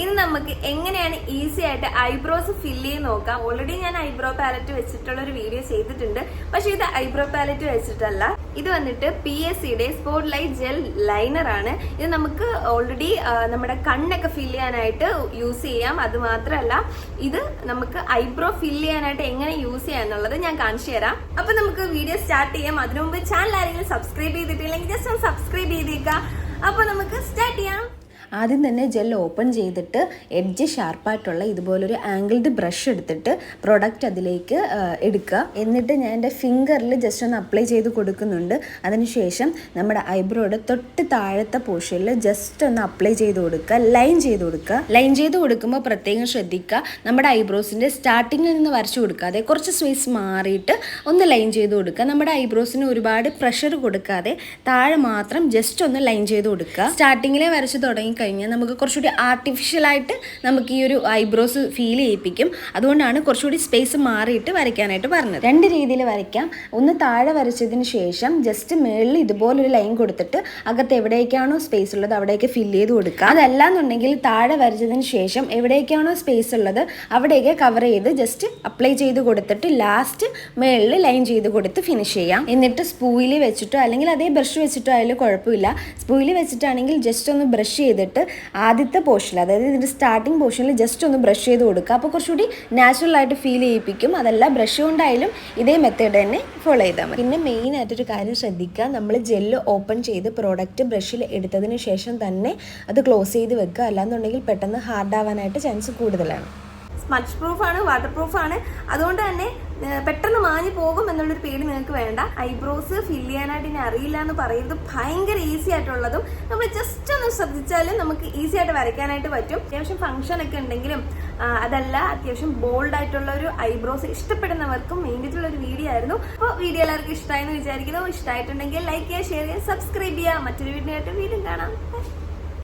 ഇനി നമുക്ക് എങ്ങനെയാണ് ഈസി ആയിട്ട് ഐബ്രോസ് ഫില്ല് ചെയ്ത് നോക്കാം. ഓൾറെഡി ഞാൻ ഐബ്രോ പാലറ്റ് വെച്ചിട്ടുള്ള ഒരു വീഡിയോ ചെയ്തിട്ടുണ്ട്. പക്ഷെ ഇത് ഐബ്രോ പാലറ്റ് വെച്ചിട്ടല്ല. ഇത് വന്നിട്ട് പി എസ് സിയുടെ സ്പോട്ട് ലൈറ്റ് ജെൽ ലൈനർ ആണ്. ഇത് നമുക്ക് ഓൾറെഡി നമ്മുടെ കണ്ണൊക്കെ ഫില്ല് ചെയ്യാനായിട്ട് യൂസ് ചെയ്യാം. അത് മാത്രമല്ല ഇത് നമുക്ക് ഐബ്രോ ഫില്ല് ചെയ്യാനായിട്ട് എങ്ങനെ യൂസ് ചെയ്യാം എന്നുള്ളത് ഞാൻ കാണിച്ചു തരാം. അപ്പൊ നമുക്ക് വീഡിയോ സ്റ്റാർട്ട് ചെയ്യാം. അതിനു മുമ്പ് ചാനൽ ആരെങ്കിലും സബ്സ്ക്രൈബ് ചെയ്തിട്ടില്ലെങ്കിൽ ജസ്റ്റ് ഒന്ന് സബ്സ്ക്രൈബ് ചെയ്തേക്കാം അപ്പൊ നമുക്ക് സ്റ്റാർട്ട് ചെയ്യാം. ആദ്യം തന്നെ ജെൽ ഓപ്പൺ ചെയ്തിട്ട് എഡ്ജ് ഷാർപ്പായിട്ടുള്ള ഇതുപോലൊരു ആംഗിൾഡ് ബ്രഷ് എടുത്തിട്ട് പ്രൊഡക്റ്റ് അതിലേക്ക് എടുക്കുക. എന്നിട്ട് ഞാൻ എന്റെ ഫിംഗറിൽ ജസ്റ്റ് ഒന്ന് അപ്ലൈ ചെയ്ത് കൊടുക്കുന്നുണ്ട്. അതിനുശേഷം നമ്മുടെ ഐബ്രോയുടെ തൊട്ട് താഴത്തെ പോർഷനിൽ ജസ്റ്റ് ഒന്ന് അപ്ലൈ ചെയ്ത് കൊടുക്കുക. ലൈൻ ചെയ്ത് കൊടുക്കുക. ലൈൻ ചെയ്ത് കൊടുക്കുമ്പോൾ പ്രത്യേകം ശ്രദ്ധിക്കുക. നമ്മുടെ ഐബ്രോസിന്റെ സ്റ്റാർട്ടിങ്ങിൽ നിന്ന് വരച്ചു കൊടുക്കാതെ കുറച്ച് സ്പേസ് മാറിയിട്ട് ഒന്ന് ലൈൻ ചെയ്ത് കൊടുക്കുക. നമ്മുടെ ഐബ്രോസിന് ഒരുപാട് പ്രഷർ കൊടുക്കാതെ താഴെ മാത്രം ജസ്റ്റ് ഒന്ന് ലൈൻ ചെയ്ത് കൊടുക്കുക. സ്റ്റാർട്ടിങ്ങിലെ വരച്ച് തുടങ്ങിക്കഴിഞ്ഞാൽ നമുക്ക് കുറച്ചുകൂടി ആർട്ടിഫിഷ്യലായിട്ട് നമുക്ക് ഈ ഒരു ഐബ്രോസ് ഫീൽ ചെയ്യിപ്പിക്കും. അതുകൊണ്ടാണ് കുറച്ചുകൂടി സ്പേസ് മാറിയിട്ട് വരയ്ക്കാനായിട്ട് പറഞ്ഞത്. രണ്ട് രീതിയിൽ വരയ്ക്കാം. ഒന്ന് താഴെ വരച്ചതിന് ശേഷം ജസ്റ്റ് മേളിൽ ഇതുപോലൊരു ലൈൻ കൊടുത്തിട്ട് അകത്ത് എവിടേക്കാണോ സ്പേസ് ഉള്ളത് അവിടേക്ക് ഫില്ല് ചെയ്ത് കൊടുക്കുക അതല്ല എന്നുണ്ടെങ്കിൽ താഴെ വരച്ചതിന് ശേഷം എവിടേക്കാണോ സ്പേസ് ഉള്ളത് അവിടേക്ക് കവർ ചെയ്ത് ജസ്റ്റ് അപ്ലൈ ചെയ്ത് കൊടുത്തിട്ട് ലാസ്റ്റ് മേളിൽ ലൈൻ ചെയ്ത് കൊടുത്ത് ഫിനിഷ് ചെയ്യാം. എന്നിട്ട് സ്പൂയിൽ വെച്ചിട്ടോ അല്ലെങ്കിൽ അതേ ബ്രഷ് വെച്ചിട്ടോ ആയാലും കുഴപ്പമില്ല. സ്പൂയിൽ വെച്ചിട്ടാണെങ്കിൽ ജസ്റ്റ് ഒന്ന് ബ്രഷ് ചെയ്തിട്ട് ആദ്യത്തെ പോർഷനിൽ അതായത് ഇതിന്റെ സ്റ്റാർട്ടിങ് പോർഷനിൽ ജസ്റ്റ് ഒന്ന് ബ്രഷ് ചെയ്ത് കൊടുക്കുക. അപ്പോൾ കുറച്ചുകൂടി നാച്ചുറൽ ആയിട്ട് ഫീൽ ചെയ്യിപ്പിക്കും. അതല്ല ബ്രഷ് കൊണ്ടായാലും ഇതേ മെത്തേഡ് തന്നെ ഫോളോ ചെയ്താൽ മതി. പിന്നെ മെയിൻ ആയിട്ടൊരു കാര്യം ശ്രദ്ധിക്കുക. നമ്മൾ ജെല്ല് ഓപ്പൺ ചെയ്ത് പ്രോഡക്റ്റ് ബ്രഷിൽ എടുത്തതിന് ശേഷം തന്നെ അത് ക്ലോസ് ചെയ്ത് വെക്കുക. അല്ലാന്നുണ്ടെങ്കിൽ പെട്ടെന്ന് ഹാർഡ് ആവാനായിട്ട് ചാൻസ് കൂടുതലാണ്. സ്മച്ച് പ്രൂഫ് ആണ് വാട്ടർ പ്രൂഫ് ആണ്. അതുകൊണ്ട് തന്നെ പെട്ടെന്ന് മാഞ്ഞു പോകും എന്നുള്ളൊരു പേടി നിങ്ങൾക്ക് വേണ്ട. ഐബ്രോസ് ഫില്ല് ചെയ്യാനായിട്ട് ഇനി അറിയില്ല എന്ന് പറയുന്നത് ഭയങ്കര ഈസി ആയിട്ടുള്ളതും നമ്മൾ ജസ്റ്റ് ഒന്ന് ശ്രദ്ധിച്ചാലും നമുക്ക് ഈസി ആയിട്ട് വരയ്ക്കാനായിട്ട് പറ്റും. അത്യാവശ്യം ഫംഗ്ഷൻ ഒക്കെ ഉണ്ടെങ്കിലും അതല്ല അത്യാവശ്യം ബോൾഡ് ആയിട്ടുള്ള ഒരു ഐബ്രോസ് ഇഷ്ടപ്പെടുന്നവർക്കും വേണ്ടിയിട്ടുള്ള ഒരു വീഡിയോ ആയിരുന്നു. അപ്പോൾ വീഡിയോ എല്ലാവർക്കും ഇഷ്ടമായെന്ന് വിചാരിക്കുന്നു. ഇഷ്ടമായിട്ടുണ്ടെങ്കിൽ ലൈക്ക് ചെയ്യുക ഷെയർ ചെയ്യുക സബ്സ്ക്രൈബ് ചെയ്യുക. മറ്റൊരു വീഡിയോ ആയിട്ട് വീണ്ടും കാണാം.